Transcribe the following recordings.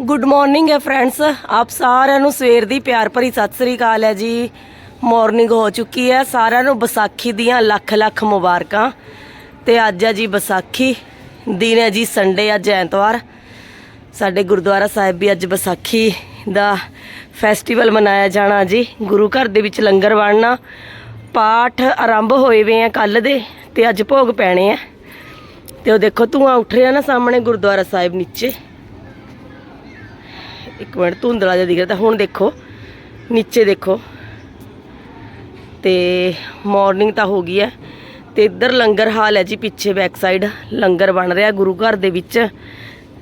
Good morning ਹੈ friends ਆਪ ਸਾਰਿਆਂ ਨੂੰ ਸਵੇਰ ਦੀ ਪਿਆਰ ਭਰੀ ਸਤਿ ਸ੍ਰੀ ਅਕਾਲ ਹੈ ਜੀ। ਮਾਰਨਿੰਗ ਹੋ ਚੁੱਕੀ ਹੈ। ਸਾਰਿਆਂ ਨੂੰ ਵਿਸਾਖੀ ਦੀਆਂ ਲੱਖ ਲੱਖ ਮੁਬਾਰਕਾਂ। ਤੇ ਅੱਜ ਹੈ ਜੀ ਵਿਸਾਖੀ। ਦਿਨ ਹੈ ਜੀ ਸੰਡੇ ਅੱਜ ਐਤਵਾਰ। ਸਾਡੇ ਗੁਰਦੁਆਰਾ ਸਾਹਿਬ ਵੀ ਅੱਜ ਵਿਸਾਖੀ ਦਾ ਫੈਸਟੀਵਲ ਮਨਾਇਆ ਜਾਣਾ ਜੀ। ਗੁਰੂ ਘਰ ਦੇ ਵਿੱਚ ਲੰਗਰ ਵੜਨਾ ਪਾਠ ਆਰੰਭ ਹੋਏ ਵੇ ਆ ਕੱਲ ਦੇ ਤੇ ਅੱਜ ਭੋਗ ਪੈਣੇ ਆ। ਤੇ ਉਹ ਦੇਖੋ ਧੂਆਂ ਉੱਠ ਰਿਹਾ ਨਾ ਸਾਹਮਣੇ ਗੁਰਦੁਆਰਾ ਸਾਹਿਬ ਨੀਚੇ। ਇੱਕ ਮਿੰਟ ਧੁੰਦਲਾ ਜਿਹਾ ਦਿਖ ਰਿਹਾ ਤਾਂ ਹੁਣ ਦੇਖੋ, ਨੀਚੇ ਦੇਖੋ। ਤੇ ਮਾਰਨਿੰਗ ਤਾਂ ਹੋ ਗਈ ਹੈ। ਤੇ ਇੱਧਰ ਲੰਗਰ ਹਾਲ ਹੈ ਜੀ, ਪਿੱਛੇ ਬੈਕ ਸਾਈਡ ਲੰਗਰ ਬਣ ਰਿਹਾ ਗੁਰੂ ਘਰ ਦੇ ਵਿੱਚ।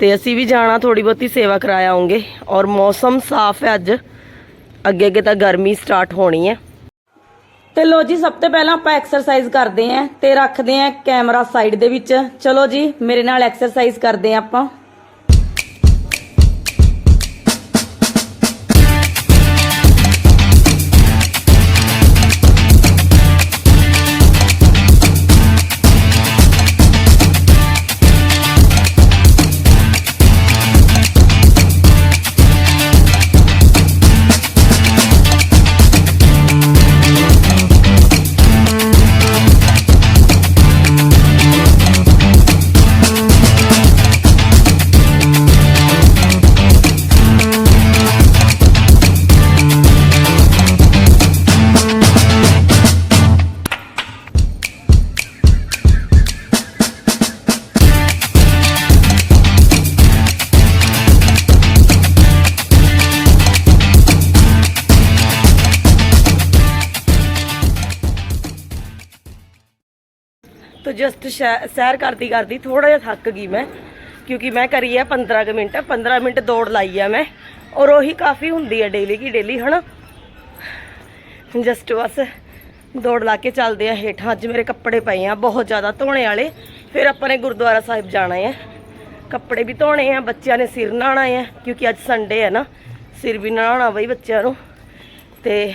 ਤੇ ਅਸੀਂ ਵੀ ਜਾਣਾ ਥੋੜੀ ਬਹੁਤੀ ਸੇਵਾ ਕਰਾ ਆਉਂਗੇ ਔਰ ਮੌਸਮ ਸਾਫ਼ ਹੈ ਅੱਜ। ਅੱਗੇ ਅੱਗੇ ਤਾਂ ਗਰਮੀ ਸਟਾਰਟ ਹੋਣੀ ਹੈ। ਤੇ ਲੋ ਜੀ, ਸਭ ਤੋਂ ਪਹਿਲਾਂ ਆਪਾਂ ਐਕਸਰਸਾਈਜ਼ ਕਰਦੇ ਆਂ ਤੇ ਰੱਖਦੇ ਆਂ ਕੈਮਰਾ ਸਾਈਡ ਦੇ ਵਿੱਚ। ਚਲੋ ਜੀ, ਮੇਰੇ ਨਾਲ ਐਕਸਰਸਾਈਜ਼ ਕਰਦੇ ਆਂ ਆਪਾਂ। ਜਸਟ ਸੈਰ ਕਰਦੀ ਕਰਦੀ ਥੋੜਾ ਜਿਹਾ ਥੱਕ ਗਈ ਮੈਂ, ਕਿਉਂਕਿ ਮੈਂ ਕਰੀ ਹੈ 15 ਕੁ ਮਿੰਟ 15 ਮਿੰਟ ਦੌੜ ਲਾਈ ਆ ਮੈਂ, ਔਰ ਉਹੀ ਕਾਫੀ ਹੁੰਦੀ ਹੈ ਡੇਲੀ ਕੀ ਡੇਲੀ ਹਨਾ? ਜਸਟ ਬਸ ਦੌੜ ਲਾ ਕੇ ਚੱਲਦੇ ਆ ਹੇਠਾਂ, ਅੱਜ ਮੇਰੇ ਕੱਪੜੇ ਪਏ ਆ, ਬਹੁਤ ਜ਼ਿਆਦਾ ਧੋਣੇ ਵਾਲੇ, ਫਿਰ ਆਪਾਂ ਨੇ ਗੁਰਦੁਆਰਾ ਸਾਹਿਬ ਜਾਣਾ ਹੈ ਕੱਪੜੇ ਵੀ ਧੋਣੇ ਆ, ਬੱਚਿਆਂ ਨੇ ਸਿਰ ਨਹਾਉਣਾ ਹੈ ਕਿਉਂਕਿ ਅੱਜ ਸੰਡੇ ਹੈ ਨਾ, ਸਿਰ ਵੀ ਨਹਾਉਣਾ ਬਈ ਬੱਚਿਆਂ ਨੂੰ, ਤੇ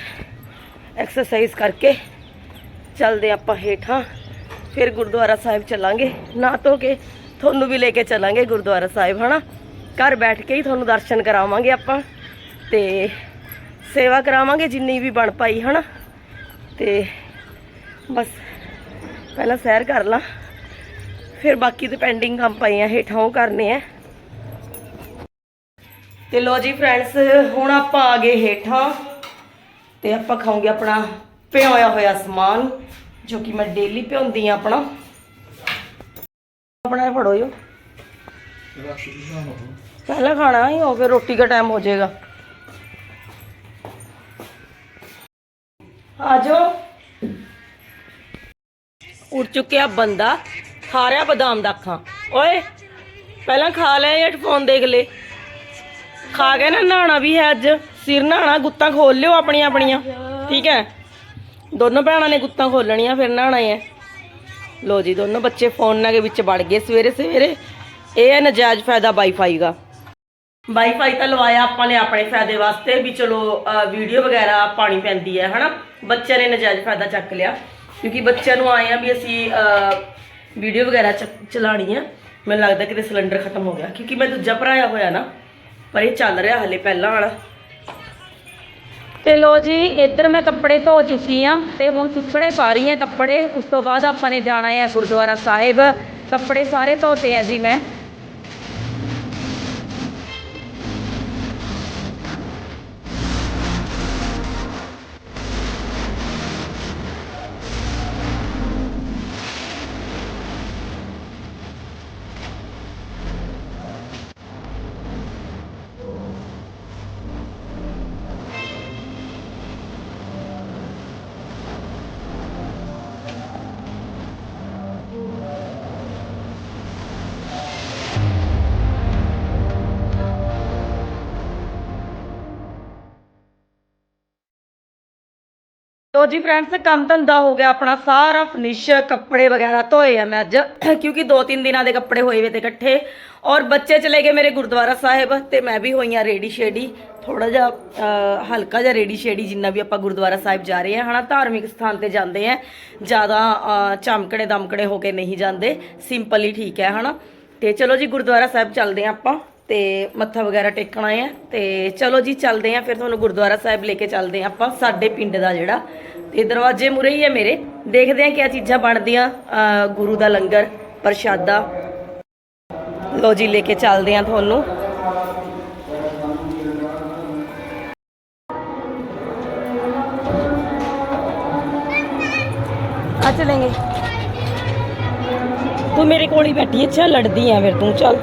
ਐਕਸਰਸਾਈਜ਼ ਕਰਕੇ ਚੱਲਦੇ ਆਪਾਂ ਹੇਠਾਂ। ਫਿਰ ਗੁਰਦੁਆਰਾ ਸਾਹਿਬ ਚੱਲਾਂਗੇ। ਨਾ ਧੋ ਕੇ ਤੁਹਾਨੂੰ ਵੀ ਲੈ ਕੇ ਚੱਲਾਂਗੇ ਗੁਰਦੁਆਰਾ ਸਾਹਿਬ, ਹਨਾ? ਘਰ ਬੈਠ ਕੇ ਹੀ ਤੁਹਾਨੂੰ ਦਰਸ਼ਨ ਕਰਾਵਾਂਗੇ ਆਪਾਂ ਤੇ ਸੇਵਾ ਕਰਾਵਾਂਗੇ ਜਿੰਨੀ ਵੀ ਬਣ ਪਾਈ, ਹਨਾ? ਤੇ ਬਸ ਪਹਿਲਾਂ ਸੈਰ ਕਰ ਲਾਂ। ਫਿਰ ਬਾਕੀ ਤੇ ਪੈਂਡਿੰਗ ਕੰਮ ਪਏ ਆ ਹੇਠਾਂ ਉਹ ਕਰਨੇ ਆ। ਤੇ ਲੋ ਜੀ ਫਰੈਂਡਸ ਹੁਣ ਆਪਾਂ ਆ ਗਏ ਹੇਠਾਂ ਤੇ ਆਪਾਂ ਖਾਉਂਗੇ ਆਪਣਾ ਭਿਓਇਆ ਹੋਇਆ ਸਮਾਨ। ਜੋ ਕਿ ਮੈਂ ਡੇਲੀ ਭਿਉਂਦੀ ਆ ਆਪਣਾ। ਆਪਣਾ ਫੜੋ ਜੋ। ਪਹਿਲਾਂ ਖਾਣਾ ਹੀ ਹੋ ਫਿਰ ਰੋਟੀ ਦਾ ਟਾਈਮ ਹੋ ਜਾਏਗਾ। ਆ ਜਾਓ। ਉੱਠ ਚੁੱਕਿਆ ਬੰਦਾ ਖਾ ਰਿਹਾ ਬਦਾਮ ਦਾ ਅੱਖਾਂ। ਓਏ, ਪਹਿਲਾਂ ਖਾ ਲੈ ਹੈਡਫੋਨ ਦੇਖ ਲੈ। ਖਾ ਕੇ ਨਾ ਨਹਾਣਾ ਵੀ ਹੈ ਅੱਜ। ਸਿਰ ਨਹਾਣਾ ਗੁੱਤਾਂ ਖੋਲ ਲਿਓ ਆਪਣੀਆਂ ਆਪਣੀਆਂ ਠੀਕ ਹੈ? ਦੋਨੋਂ ਭੈਣਾਂ ਨੇ ਗੁੱਤਾਂ ਖੋਲਣੀਆਂ ਫਿਰ ਨਹਾਣਾ ਹੈ ਲੋ ਜੀ, ਦੋਨੋਂ ਬੱਚੇ ਫੋਨਾਂ ਦੇ ਵਿੱਚ ਵੜ ਗਏ ਸਵੇਰੇ ਸਵੇਰੇ। ਇਹ ਹੈ ਨਜਾਇਜ਼ ਫਾਇਦਾ ਵਾਈਫਾਈ ਦਾ। ਵਾਈਫਾਈ ਤਾਂ ਲਵਾਇਆ ਆਪਾਂ ਨੇ ਆਪਣੇ ਫਾਇਦੇ ਵਾਸਤੇ ਵੀ ਚਲੋ ਵੀਡੀਓ ਵਗੈਰਾ ਪਾਣੀ ਪੈਂਦੀ ਹੈ, ਹਨਾ? ਬੱਚਿਆਂ ਨੇ ਨਜਾਇਜ਼ ਫਾਇਦਾ ਚੱਕ ਲਿਆ। ਕਿਉਂਕਿ ਬੱਚਿਆਂ ਨੂੰ ਆਏ ਆ ਵੀ ਅਸੀਂ ਵੀਡੀਓ ਵਗੈਰਾ ਚ- ਚਲਾਉਣੀ ਆ। ਮੈਨੂੰ ਲੱਗਦਾ ਕਿਤੇ ਸਿਲੰਡਰ ਖਤਮ ਹੋ ਗਿਆ। ਕਿਉਂਕਿ ਮੈਂ ਦੂਜਾ ਭਰਾਇਆ ਹੋਇਆ ਨਾ, ਪਰ ਇਹ ਚੱਲ ਰਿਹਾ ਹਲੇ ਪਹਿਲਾਂ ਵਾਲਾ। ਤੇ ਲੋ ਜੀ, ਇੱਧਰ ਮੈਂ ਕੱਪੜੇ ਧੋ ਚੁੱਕੀ ਹਾਂ ਅਤੇ ਹੁਣ ਸੁੱਕਣੇ ਪਾ ਰਹੀ ਹਾਂ ਕੱਪੜੇ। ਉਸ ਤੋਂ ਬਾਅਦ ਆਪਾਂ ਨੇ ਜਾਣਾ ਹੈ ਗੁਰਦੁਆਰਾ ਸਾਹਿਬ। ਕੱਪੜੇ ਸਾਰੇ ਧੋਤੇ ਆ ਜੀ ਮੈਂ। ਲੋ ਜੀ ਫਰੈਂਡਸ ਕੰਮ ਧੰਦਾ ਹੋ ਗਿਆ ਆਪਣਾ, ਸਾਰਾ ਫਿਨਿਸ਼ ਕੱਪੜੇ ਵਗੈਰਾ ਧੋਏ ਆ ਮੈਂ ਅੱਜ, ਕਿਉਂਕਿ ਦੋ ਤਿੰਨ ਦਿਨਾਂ ਦੇ ਕੱਪੜੇ ਹੋਏ ਵੇ ਤੇ ਇਕੱਠੇ। ਔਰ ਬੱਚੇ ਚਲੇ ਗਏ ਮੇਰੇ ਗੁਰਦੁਆਰਾ ਸਾਹਿਬ, ਤੇ ਮੈਂ ਵੀ ਹੋਈ ਹੋਈਆਂ ਰੇਡੀ ਸ਼ੇਡੀ ਥੋੜਾ ਜਿਹਾ ਹਲਕਾ ਜਿਹਾ ਰੇਡੀ ਸ਼ੇਡੀ ਜਿੰਨਾ ਵੀ ਆਪਾਂ ਗੁਰਦੁਆਰਾ ਸਾਹਿਬ ਜਾ ਰਹੇ ਹਾਂ ਹਨਾ, ਧਾਰਮਿਕ ਸਥਾਨ ਤੇ ਜਾਂਦੇ ਆ। ਜ਼ਿਆਦਾ ਚਮਕੜੇ ਦਮਕੜੇ ਹੋ ਕੇ ਨਹੀਂ ਜਾਂਦੇ ਸਿੰਪਲ ਹੀ ਠੀਕ ਹੈ, ਹਨਾ। ਤੇ ਚਲੋ ਜੀ ਗੁਰਦੁਆਰਾ ਸਾਹਿਬ ਚੱਲਦੇ ਆ ਆਪਾਂ। ਤੇ ਮੱਥਾ ਵਗੈਰਾ ਟੇਕਣਾ ਹੈ ਆ। ਤੇ ਚਲੋ ਜੀ, ਚੱਲਦੇ ਆ। ਫਿਰ ਤੁਹਾਨੂੰ ਗੁਰਦੁਆਰਾ ਸਾਹਿਬ ਲੈ ਕੇ ਚੱਲਦੇ ਆ ਆਪਾਂ, ਸਾਡੇ ਪਿੰਡ ਦਾ ਜਿਹੜਾ। ਤੇ ਦਰਵਾਜ਼ੇ ਮੂਰੇ ਹੀ ਹੈ ਮੇਰੇ। ਦੇਖਦੇ ਆ ਕਿਆ ਚੀਜ਼ਾਂ ਬਣਦੀਆਂ ਗੁਰੂ ਦਾ ਲੰਗਰ, ਪ੍ਰਸ਼ਾਦਾ। ਲੋ ਜੀ, ਲੈ ਕੇ ਚੱਲਦੇ ਆ ਤੁਹਾਨੂੰ। ਆ ਚलेंगे ਤੂੰ ਮੇਰੇ ਕੋਲ ਹੀ ਬੈਠੀ ਅੱਛਾ, ਲੜਦੀ ਆ ਫਿਰ ਤੂੰ, ਚੱਲ।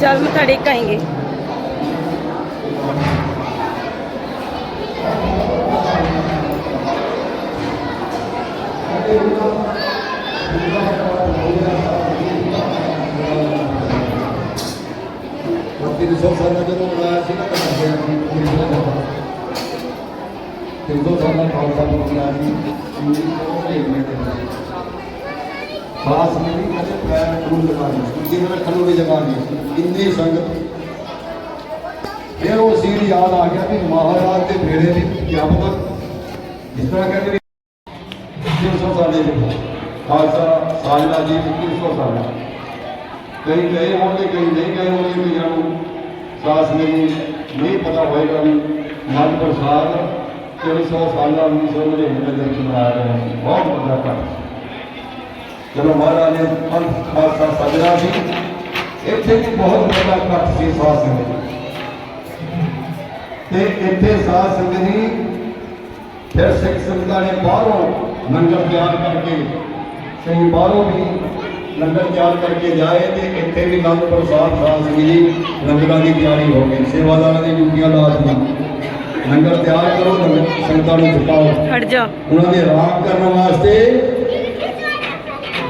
ਚੱਲ ਮੱਥਾ ਟੇਕ ਆਏਂਗੇ। ਤਿੰਨ ਸੌ ਸਾਲਾਂ ਜਦੋਂ ਆਇਆ ਸੀ ਨਾ ਤਿੰਨ ਸੌ ਸਾਲਾਂ ਖਾਲਸਾ ਪੰਥ ਆਇਆ ਸੀ ਉਹ ਢੇਰੀਆਂ ਤੇ ਖਾਸ ਮੇਰੀ ਕਦੇ ਪੈਰ ਟੂਲ ਲਗਾ ਨਹੀਂ ਕਿ ਖਲੋ ਦੀ ਜਗ੍ਹਾ ਇੰਨੀ ਸੰਗਤ ਫਿਰ ਉਹ ਸੀਨ ਯਾਦ ਆ ਗਿਆ ਕਿ ਮਹਾਰਾਜ ਦੇ ਫੇਰੇ ਦੀ ਕਿਆ ਜਿਸ ਤਰ੍ਹਾਂ ਕਹਿੰਦੇ 300 ਸਾਲੇ ਦੇ ਖਾਲਸਾ ਸਾਜਨਾ ਜੀ 300 ਸਾਲਾਂ। ਕਈ ਗਏ ਹੋਣਗੇ, ਕਈ ਨਹੀਂ ਗਏ ਹੋਣਗੇ ਕਈਆਂ ਨੂੰ ਸਾਸ ਨਹੀਂ ਨਹੀਂ ਪਤਾ ਹੋਏਗਾ ਵੀ ਮਨ ਪ੍ਰਸਾਦ 300 ਸਾਲਾਂ 1999 ਦੇ ਵਿੱਚ ਮਨਾਇਆ ਗਿਆ ਸੀ। ਬਹੁਤ ਵੱਡਾ ਕੰਮ ਚਲੋ ਮਹਾਰਾਜ ਨੇ ਪੰਥ ਖਾਲਸਾ ਸਜਣਾ ਸੀ ਇੱਥੇ ਵੀ ਬਹੁਤ ਵੱਡਾ ਕੱਟ ਸੀ ਸਾਧ ਸੰਗਤ। ਤੇ ਇੱਥੇ ਸਾਧ ਸੰਗਤ ਹੀ ਫਿਰ ਸਿੱਖ ਸੰਗਤਾਂ ਨੇ ਬਾਹਰੋਂ ਲੰਗਰ ਤਿਆਰ ਕਰਕੇ ਕਈ ਬਾਹਰੋਂ ਵੀ ਲੰਗਰ ਤਿਆਰ ਕਰਕੇ ਜਾਏ ਤੇ ਇੱਥੇ ਵੀ ਅਨੰਦਪੁਰ ਸਾਹਿਬ ਸਾਧ ਸੰਗਤ ਜੀ ਲੰਗਰਾਂ ਦੀ ਤਿਆਰੀ ਹੋ ਗਈ। ਸੇਵਾਦਾਰਾਂ ਦੀ ਡਿਊਟੀਆਂ ਲਾਜ਼ਮੀ ਲੰਗਰ ਤਿਆਰ ਕਰੋ ਸੰਗਤਾਂ ਨੂੰ ਛਕਾਓ। ਹਟ ਜਾ ਉਹਨਾਂ ਦੇ ਆਰਾਮ ਕਰਨ ਵਾਸਤੇ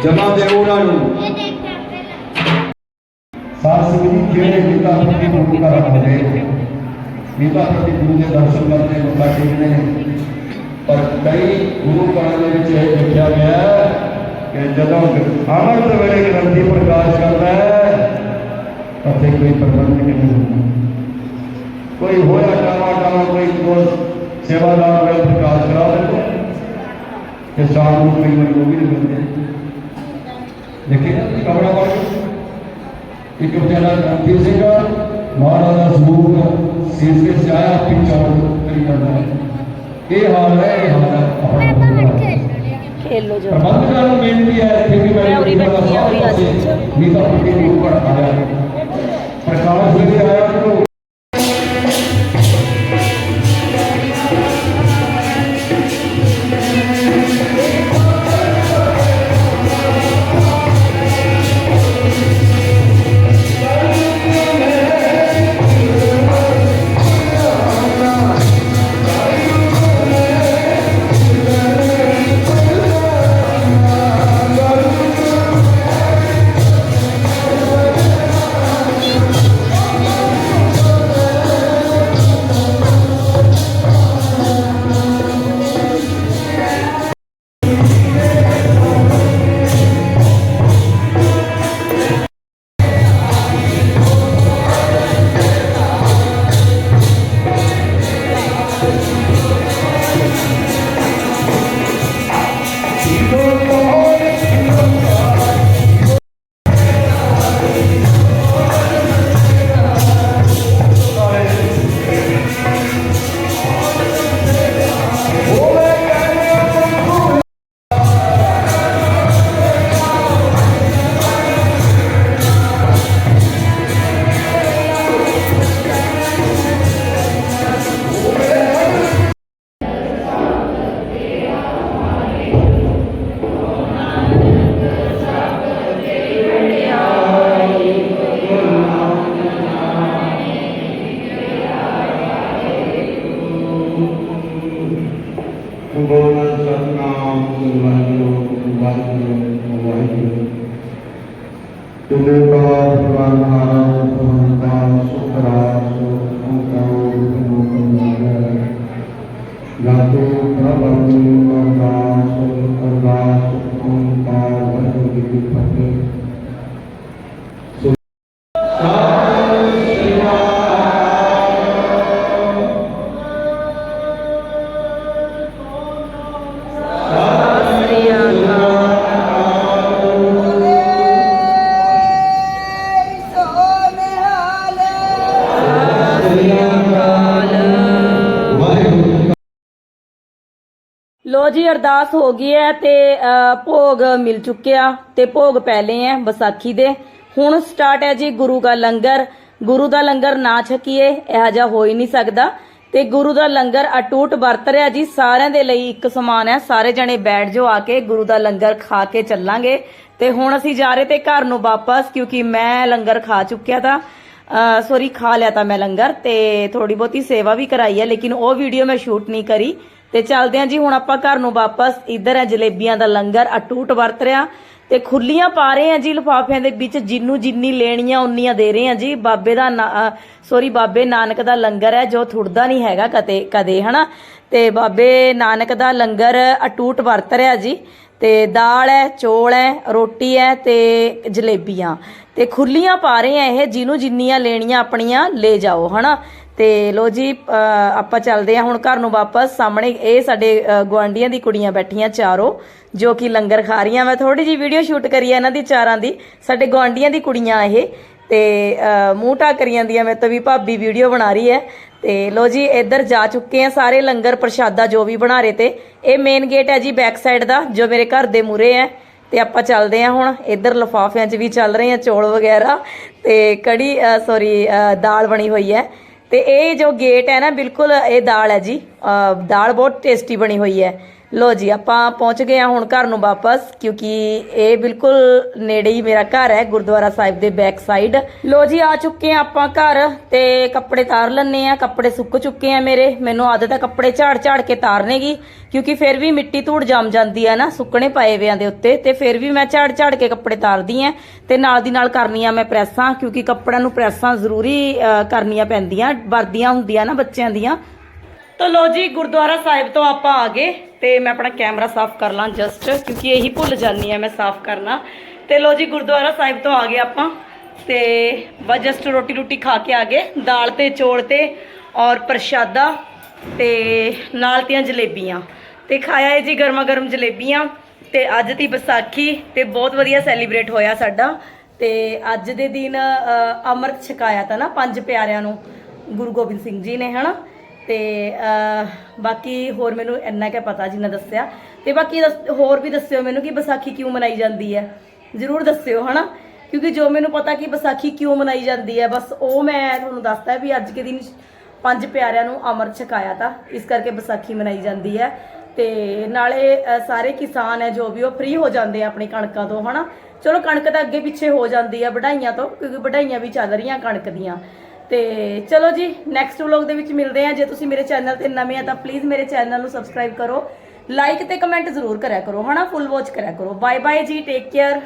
ਜਮਾ ਦੇ ਉਹਨਾਂ ਨੂੰ ਸਾਧ ਸੰਗਤ ਜੀ ਜਿਹੜੇ ਗੀਤਾ ਪ੍ਰਤੀ ਗੁਰੂ ਘਰ ਆਉਂਦੇ ਗੀਤਾ ਪ੍ਰਤੀ ਗੁਰੂ ਦੇ ਦਰਸ਼ਨ ਕਰਦੇ ਮੱਥਾ ਟੇਕਦੇ ਪਰ ਕਈ ਗੁਰੂ ਘਰਾਂ ਦੇ ਵਿੱਚ ਇਹ ਲਿਖਿਆ ਗਿਆ ਹੈ ਕਿ ਜਦੋਂ ਆਮਦ ਵੇਲੇ ਗ੍ਰੰਥੀ ਪ੍ਰਕਾਸ਼ ਕਰਦਾ ਹੈ ਅਤੇ ਕੋਈ ਪ੍ਰਬੰਧਕ ਨਹੀਂ ਹੁੰਦਾ ਕੋਈ ਹੋਇਆ ਟਾਵਾ ਟਾਵਾ ਕੋਈ ਕੋਲ ਸੇਵਾਦਾਰ ਵੇਲੇ ਪ੍ਰਕਾਸ਼ ਕਰਾ ਦਿੰਦਾ ਤੇ ਸ਼ਾਮ ਨੂੰ ਕਈ ਵਾਰ ਉਹ ਵੀ ਨਹੀਂ ਮਿਲਦੇ ਦੇਖੇ ਕਮਰਾ ਪਾ ਕੇ ਇੱਕ ਵਿਚਾਰਾ ਗ੍ਰੰਥੀ ਸੀਗਾ ਮਹਾਰਾਜ ਦਾ ਸਰੂਪ ਸੀਸ ਵਿੱਚ ਆਇਆ ਪਿੱਛੋਂ ਕਰੀ ਜਾਂਦਾ ਹੈ ਇਹ ਹਾਲ ਹੈ ਇਹ ਹਾਲ ਹੈ ਆਪਣਾ ਗੁਰਦੁਆਰਾ ਦਾ। ਖੇਲ ਲੋ ਜੋ ਪ੍ਰਬੰਧਕਾਂ ਤੁਮੇ ਬਾਦ ਪ੍ਰਵਾਨ ਅਰਦਾਸ ਹੋ ਗਈ ਹੈ ਤੇ ਭੋਗ ਮਿਲ ਚੁੱਕਿਆ ਤੇ ਭੋਗ ਪਹਿਲੇ ਹੈ ਵਿਸਾਖੀ ਦੇ। ਹੁਣ ਸਟਾਰਟ ਹੈ ਜੀ ਗੁਰੂ ਦਾ ਲੰਗਰ। ਗੁਰੂ ਦਾ ਲੰਗਰ ਨਾ ਛਕੀਏ, ਇਹੋ ਜਿਹਾ ਹੋ ਹੀ ਨਹੀਂ ਸਕਦਾ। ਤੇ ਗੁਰੂ ਦਾ ਲੰਗਰ ਅਟੂਟ ਵਰਤ ਰਿਹਾ ਜੀ, ਸਾਰਿਆਂ ਦੇ ਲਈ ਇੱਕ ਸਮਾਨ ਹੈ। ਸਾਰੇ ਜਣੇ ਬੈਠ ਜਾਓ ਆ ਕੇ, ਗੁਰੂ ਦਾ ਲੰਗਰ ਖਾ ਕੇ ਚੱਲਾਂਗੇ। ਤੇ ਹੁਣ ਅਸੀਂ ਜਾ ਰਹੇ ਤੇ ਘਰ ਨੂੰ ਵਾਪਸ, ਕਿਉਂਕਿ ਮੈਂ ਲੰਗਰ ਖਾ ਚੁੱਕਿਆ ਤਾਂ ਸੌਰੀ ਖਾ ਲਿਆ ਤਾਂ ਮੈਂ ਲੰਗਰ ਤੇ ਥੋੜੀ ਬਹੁਤੀ ਸੇਵਾ ਵੀ ਕਰਾਈ ਹੈ, ਲੇਕਿਨ ਉਹ ਵੀਡੀਓ ਮੈਂ ਸ਼ੂਟ ਨਹੀਂ ਕਰੀ। ਤੇ ਚੱਲਦੇ ਹਾਂ ਜੀ, ਹੁਣ ਆਪਾਂ ਘਰ ਨੂੰ ਵਾਪਸ। ਇੱਧਰ ਹੈ ਜਲੇਬੀਆਂ ਦਾ ਲੰਗਰ ਅਟੂਟ ਵਰਤ ਰਿਆ ਤੇ ਖੁੱਲੀਆਂ ਪਾ ਰਹੇ ਆ ਜੀ ਲਿਫਾਫਿਆਂ ਦੇ ਵਿੱਚ, ਜਿੰਨੂੰ ਜਿੰਨੀ ਲੈਣੀਆਂ, ਉਨੀਆਂ ਦੇ ਰਹੇ ਆ ਜੀ। ਬਾਬੇ ਦਾ ਸੋਰੀ ਬਾਬੇ ਨਾਨਕ ਦਾ ਲੰਗਰ ਹੈ, ਜੋ ਥੁੜਦਾ ਨਹੀਂ ਹੈਗਾ ਕਦੇ ਕਦੇ, ਹਨਾ? ਤੇ ਬਾਬੇ ਨਾਨਕ ਦਾ ਲੰਗਰ ਅਟੂਟ ਵਰਤ ਰਿਆ ਜੀ। ਤੇ ਦਾਲ ਹੈ, ਚੋਲ ਹੈ, ਰੋਟੀ ਹੈ ਤੇ ਜਲੇਬੀਆਂ। ਤੇ ਖੁੱਲੀਆਂ ਪਾ ਰਹੇ ਆ ਇਹ ਜਿਹਨੂੰ ਜਿੰਨੀਆਂ ਲੈਣੀਆਂ ਆਪਣੀਆਂ, ਲੈ ਜਾਓ, ਹਨਾ? ਤੇ ਲੋ ਜੀ ਆਪਾਂ ਚੱਲਦੇ ਆ ਹੁਣ ਘਰ ਨੂੰ ਵਾਪਸ। ਸਾਹਮਣੇ ਇਹ ਸਾਡੇ ਅ, ਗੁਆਂਢੀਆਂ ਦੀ ਕੁੜੀਆਂ ਬੈਠੀਆਂ ਚਾਰੋਂ ਜੋ ਕਿ ਲੰਗਰ ਖਾ ਰਹੀਆਂ ਮੈਂ ਥੋੜੀ ਜੀ ਵੀਡੀਓ ਸ਼ੂਟ ਕਰੀ ਆ ਇਹਨਾਂ ਦੀ ਚਾਰਾਂ ਦੀ। ਸਾਡੇ ਗੁਆਂਢੀਆਂ ਦੀ ਕੁੜੀਆਂ ਇਹ। ਤੇ ਮੂੰਹ ਢਾ ਕਰੀ ਜਾਂਦੀਆਂ ਮੈਂ ਤਾਂ ਵੀ ਭਾਬੀ ਵੀਡੀਓ ਬਣਾ ਰਹੀ ਹੈ। ਤੇ ਲੋ ਜੀ ਇੱਧਰ ਜਾ ਚੁੱਕੇ ਆ ਸਾਰੇ ਲੰਗਰ ਪ੍ਰਸ਼ਾਦਾ ਜੋ ਵੀ ਬਣਾ ਰਹੇ ਤੇ। ਇਹ ਮੇਨ ਗੇਟ ਹੈ ਜੀ ਬੈਕ ਸਾਈਡ ਦਾ ਜੋ ਮੇਰੇ ਘਰ ਦੇ ਮੂਰੇ ਹੈ। ਤੇ ਆਪਾਂ ਚੱਲਦੇ ਆ ਹੁਣ ਇੱਧਰ ਲਫਾਫਿਆਂ 'ਚ ਵੀ ਚੱਲ ਰਹੇ ਆ ਚੌਲ ਵਗੈਰਾ। ਤੇ ਕੜੀ ਸੌਰੀ ਦਾਲ ਬਣੀ ਹੋਈ ਹੈ। ਤੇ ਇਹ ਜੋ ਗੇਟ ਹੈ ਨਾ, ਬਿਲਕੁਲ ਇਹ ਦਾਲ ਹੈ ਜੀ। ਦਾਲ ਬਹੁਤ ਟੇਸਟੀ ਬਣੀ ਹੋਈ ਹੈ। ਲੋ ਜੀ, ਆਪਾਂ ਪਹੁੰਚ ਗਏ ਹਾਂ ਹੁਣ ਘਰ ਨੂੰ ਵਾਪਸ, ਕਿਉਂਕਿ ਇਹ ਬਿਲਕੁਲ ਨੇੜੇ ਹੀ ਮੇਰਾ ਘਰ ਹੈ, ਗੁਰਦੁਆਰਾ ਸਾਹਿਬ ਦੇ ਬੈਕ ਸਾਈਡ ਲੋ ਜੀ, ਆ ਚੁੱਕੇ ਆ ਆਪਾਂ ਘਰ, ਤੇ ਕੱਪੜੇ ਤਾਰ ਲੈਣੇ ਆ ਕੱਪੜੇ ਸੁੱਕ ਚੁੱਕੇ ਆ ਮੇਰੇ। ਮੈਨੂੰ ਆਦਤ ਆ ਕੱਪੜੇ ਝਾੜ ਝਾੜ ਕੇ ਤਾਰਨੇਗੀ ਕਿਉਂਕਿ ਫਿਰ ਵੀ ਮਿੱਟੀ ਧੂੜ ਜੰਮ ਜਾਂਦੀ ਹੈ ਨਾ, ਸੁੱਕਣੇ ਪਏ ਵਿਆਂ ਦੇ ਉੱਤੇ, ਤੇ ਫਿਰ ਵੀ ਮੈਂ ਝਾੜ ਝਾੜ ਕੇ ਕੱਪੜੇ ਤਾਰਦੀ ਆ, ਤੇ ਨਾਲ ਦੀ ਨਾਲ ਕਰਨੀਆਂ ਮੈਂ ਪ੍ਰੈਸਾਂ, ਕਿਉਂਕਿ ਕੱਪੜਿਆਂ ਨੂੰ ਪ੍ਰੈਸਾਂ ਜ਼ਰੂਰੀ ਕਰਨੀਆਂ ਪੈਂਦੀਆਂ, ਵਰਦੀਆਂ ਹੁੰਦੀਆਂ ਨਾ ਬੱਚਿਆਂ ਦੀਆਂ। ਤਾਂ ਲੋ ਜੀ, ਗੁਰਦੁਆਰਾ ਸਾਹਿਬ ਤੋਂ ਆਪਾਂ ਆ ਗਏ, ਤੇ ਮੈਂ ਆਪਣਾ ਕੈਮਰਾ ਸਾਫ਼ ਕਰ ਲਾਂ ਜਸਟ ਕਿਉਂਕਿ ਇਹੀ ਭੁੱਲ ਜਾਂਦੀ ਆ ਮੈਂ ਸਾਫ਼ ਕਰਨਾ। ਤੇ ਲੋ ਜੀ, ਗੁਰਦੁਆਰਾ ਸਾਹਿਬ ਤੋਂ ਆ ਗਏ ਆਪਾਂ, ਤੇ ਬਸ ਜਸਟ ਰੋਟੀ ਰੋਟੀ ਖਾ ਕੇ ਆ ਗਏ, ਦਾਲ ਤੇ ਚੌਲ ਤੇ ਔਰ ਪ੍ਰਸ਼ਾਦਾ। ਤੇ ਨਾਲ ਤੀਆਂ ਜਲੇਬੀਆਂ। ਤੇ ਖਾਇਆ ਹੈ ਜੀ ਗਰਮਾ ਗਰਮ ਜਲੇਬੀਆਂ ਤੇ ਅੱਜ ਦੀ ਵਿਸਾਖੀ ਤੇ ਬਹੁਤ ਵਧੀਆ ਸੈਲੀਬ੍ਰੇਟ ਹੋਇਆ ਸਾਡਾ। ਤੇ ਅੱਜ ਦੇ ਦਿਨ ਅ, ਅੰਮ੍ਰਿਤ ਛਕਾਇਆ ਤਾਂ ਨਾ ਪੰਜ ਪਿਆਰਿਆਂ ਨੂੰ ਗੁਰੂ ਗੋਬਿੰਦ ਸਿੰਘ ਜੀ ਨੇ ਹਨਾ? ਤੇ ਅਹ, ਬਾਕੀ ਹੋਰ ਮੈਨੂੰ ਇੰਨਾ ਕੁ ਪਤਾ ਜਿੰਨਾ ਦੱਸਿਆ। ਤੇ ਬਾਕੀ ਦੱਸ- ਹੋਰ ਵੀ ਦੱਸਿਓ ਮੈਨੂੰ ਕਿ ਵਿਸਾਖੀ ਕਿਉਂ ਮਨਾਈ ਜਾਂਦੀ ਹੈ। ਜ਼ਰੂਰ ਦੱਸਿਓ ਹਨਾ? ਕਿਉਂਕਿ ਜੋ ਮੈਨੂੰ ਪਤਾ ਕਿ ਵਿਸਾਖੀ ਕਿਉਂ ਮਨਾਈ ਜਾਂਦੀ ਹੈ ਬਸ ਉਹ ਮੈਂ ਤੁਹਾਨੂੰ ਦੱਸਦਾ ਵੀ ਅੱਜ ਕੇ ਦਿਨ ਪੰਜ ਪਿਆਰਿਆਂ ਨੂੰ ਅਮਰ ਛਕਾਇਆ ਤਾਂ ਇਸ ਕਰਕੇ ਵਿਸਾਖੀ ਮਨਾਈ ਜਾਂਦੀ ਹੈ। ਤੇ ਨਾਲੇ ਸਾਰੇ ਕਿਸਾਨ ਹੈ ਜੋ ਵੀ ਉਹ ਫ੍ਰੀ ਹੋ ਜਾਂਦੇ ਆ ਆਪਣੀ ਕਣਕਾਂ ਤੋਂ, ਹਨਾ? ਚਲੋ, ਕਣਕ ਤਾਂ ਅੱਗੇ ਪਿੱਛੇ ਹੋ ਜਾਂਦੀ ਆ, ਵਢਾਈਆਂ ਤੋਂ, ਕਿਉਂਕਿ ਵਢਾਈਆਂ ਵੀ ਚੱਲ ਰਹੀਆਂ ਕਣਕ ਦੀਆਂ। ਤੇ ਚਲੋ ਜੀ ਨੈਕਸਟ ਵਲੌਗ ਦੇ ਵਿੱਚ ਮਿਲਦੇ ਆ ਜੇ ਤੁਸੀਂ ਮੇਰੇ ਚੈਨਲ ਤੇ ਨਵੇਂ ਆ ਤਾਂ ਪਲੀਜ਼ ਮੇਰੇ ਚੈਨਲ ਨੂੰ ਸਬਸਕ੍ਰਾਈਬ ਕਰੋ। ਲਾਈਕ ਤੇ ਕਮੈਂਟ ਜ਼ਰੂਰ ਕਰਿਆ ਕਰੋ, ਹਨਾ? ਫੁੱਲ ਵਾਚ ਕਰਿਆ ਕਰੋ। ਬਾਏ ਬਾਏ ਜੀ ਟੇਕ ਕੇਅਰ